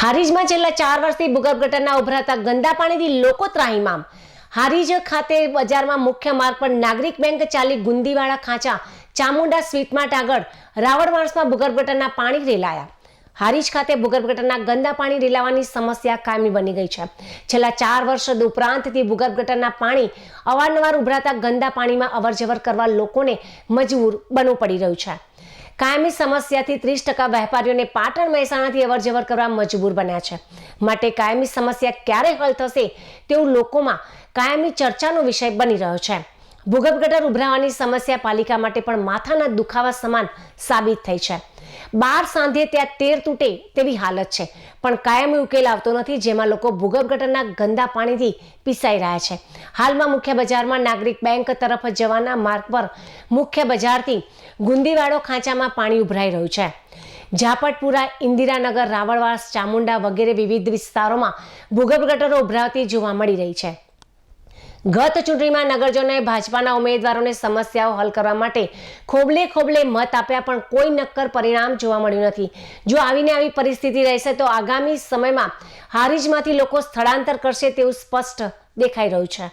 હારીજમાં છેલ્લા ચાર વર્ષથી ભૂગર્ભ ગટરના ઉભરાતા ગંદા પાણીથી લોકો ત્રાહીમામ. હારીજ ખાતે બજારમાં મુખ્ય માર્ગ પર નાગરિક બેંક ચાલી ગુંદીવાળા ખાંચા, ચામુંડા સ્વીટમાર્ટ આગળ રાવણ માણસમાં ભૂગર્ભ ગટરના પાણી રેલાયા. હારીજ ખાતે ભૂગર્ભ ગટરના ગંદા પાણી રેલાવાની સમસ્યા કાયમી બની ગઈ છે. છેલ્લા ચાર વર્ષ ઉપરાંતથી ભૂગર્ભ ગટરના પાણી અવારનવાર ઉભરાતા ગંદા પાણીમાં અવરજવર કરવા લોકોને મજબૂર બનવું પડી રહ્યું છે. કાયમી સમસ્યાથી ત્રીસ ટકા વેપારીઓને પાટણ મહેસાણાથી અવરજવર કરવા મજબૂર બન્યા છે. માટે કાયમી સમસ્યા ક્યારે હલ થશે તેવું લોકોમાં કાયમી ચર્ચાનો વિષય બની રહ્યો છે. ભૂગર્ભ ગટર ઉભરાવાની સમસ્યા પાલિકા માટે પણ માથાના દુખાવા સમાન સાબિત થઈ છે. બાર સાંધે ત્યાં તેર તૂટે તેવી હાલત છે. પણ કાયમી ઉકેલ આવતો નથી, જેમાં લોકો ભૂગર્ભ ગટરના ગંદા પાણીથી પીસાઈ રહ્યા છે. હાલમાં મુખ્ય બજારમાં નાગરિક બેંક તરફ જવાના માર્ગ પર મુખ્ય બજારથી ગુંદીવાડો ખાંચામાં પાણી ઉભરાઈ રહ્યું છે. ઝાપટપુરા, ઇન્દિરાનગર, રાવળવાસ, ચામુંડા વગેરે વિવિધ વિસ્તારોમાં ભૂગર્ભ ગટરો ઉભરાવતી જોવા મળી રહી છે. ગત ચૂંટણીમાં નગરજનોએ ભાજપાના ઉમેદવારોને સમસ્યાઓ હલ કરવા માટે ખોબલે ખોબલે મત આપ્યા, પણ કોઈ નક્કર પરિણામ જોવા મળ્યું નથી. જો આવીને આવી પરિસ્થિતિ રહેશે તો આગામી સમયમાં હારીજમાંથી લોકો સ્થળાંતર કરશે તેવું સ્પષ્ટ દેખાઈ રહ્યું છે.